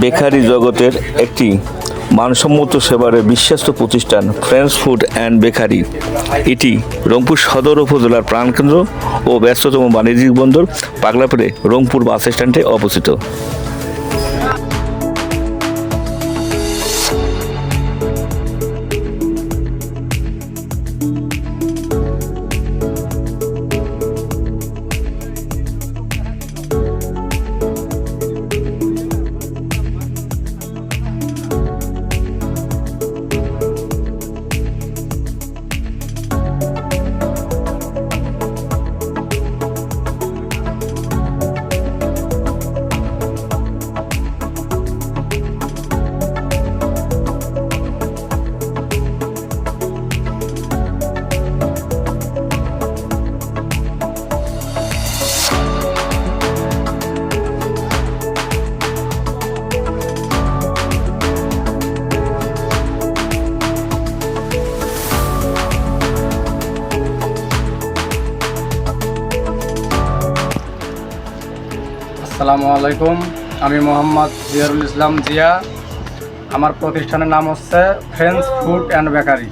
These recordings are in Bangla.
বেকারি জগতের একটি মানসম্মত সেবার বিশ্বস্ত প্রতিষ্ঠান ফ্রেন্স ফুড অ্যান্ড বেকারি এটি রংপুর সদর উপজেলার প্রাণকেন্দ্র ও ব্যস্ততম বাণিজ্যিক বন্দর পাগলাপুরে রংপুর বাস স্ট্যান্ডে অবস্থিত। আসসালামু আলাইকুম। আমি মোহাম্মদ জিয়ারুল ইসলাম জিয়া। আমার প্রতিষ্ঠানের নাম হচ্ছে ফ্রেন্ডস ফুড অ্যান্ড বেকারি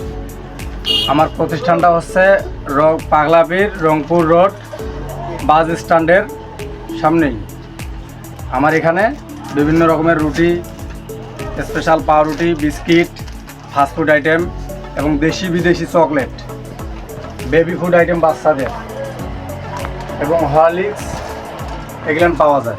আমার প্রতিষ্ঠানটা হচ্ছে পাগলাবির রংপুর রোড, বাস স্ট্যান্ডের সামনেই। আমার এখানে বিভিন্ন রকমের রুটি স্পেশাল পাউরুটি, বিস্কিট ফাস্টফুড আইটেম এবং দেশি বিদেশি চকলেট বেবি ফুড আইটেম বাচ্চাদের। এবং হরলিক্স এগুলো পাওয়া যায়।